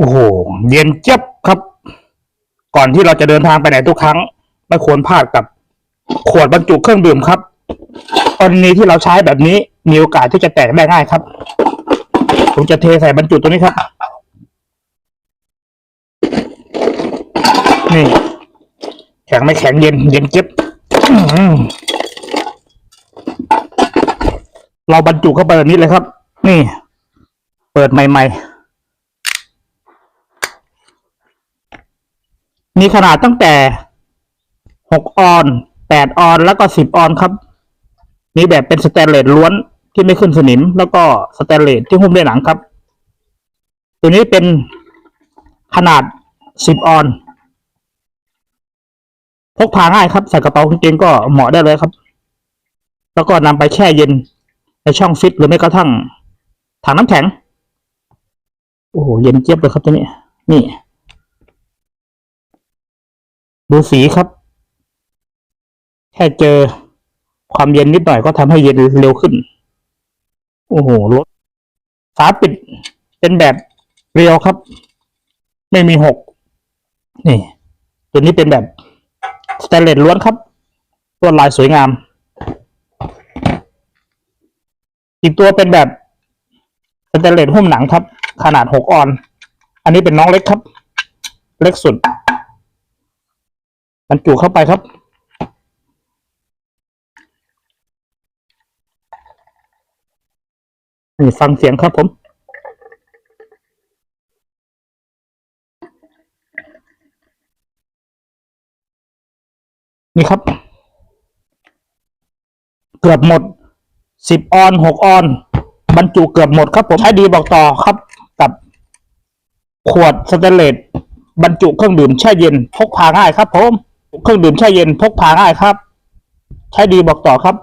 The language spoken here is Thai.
โอ้โหเย็นเจี๊ยบครับ ก่อนที่เราจะเดินทางไปไหนทุกครั้ง ไม่ควรพลาดกับขวดบรรจุเครื่องดื่มครับกรณีที่เราใช้แบบนี้มีโอกาสที่จะแตกได้ง่ายครับผมจะเทใส่บรรจุตัวนี้ครับ นี่ แข็งไม่แข็งเย็น เย็นเจี๊ยบเราบรรจุเข้าไปแบบนี้เลยครับ นี่ เปิดใหม่ ๆ มีขนาดตั้งแต่หกออนแปดออนแล้วก็สิบออนครับ มีแบบเป็นสแตนเลสล้วนที่ไม่ขึ้นสนิม แล้วก็สแตนเลสที่หุ้มด้วยหนังครับ ตัวนี้เป็นขนาดสิบออนพกพาง่ายครับ ใส่กระเป๋ากางเกงก็เหมาะได้เลยครับ แล้วก็นำไปแช่เย็นในช่องฟิตหรือไม่กระทั่งถังน้ำแข็ง โอ้โห เย็นเจี๊ยบเลยครับตัวนี้ นี่ ดูสีครับ แค่เจอความเย็นนิดหน่อยก็ทำให้เย็นเร็วขึ้น โอ้โหรถฝาปิดเป็นแบบเรียวครับ ไม่มีหกนี่ ตัวนี้เป็นแบบสแตนเลสล้วนครับลวดลายสวยงาม อีกตัวเป็นแบบสแตนเลสหุ้มหนังครับ ขนาดหกออน อันนี้เป็นน้องเล็กครับ เล็กสุด บรรจุเข้าไปครับ นี่ฟังเสียงครับผมนี่ครับ เกือบหมดสิบออนหกออน บรรจุเกือบหมดครับผมใช้ดีบอกต่อครับ กับขวดสแตนเลสบรรจุเครื่องดื่มแช่เย็นพกพาง่ายครับผม เครื่องดื่มแช่เย็นพกพาง่ายครับ ใช้ดีบอกต่อครับ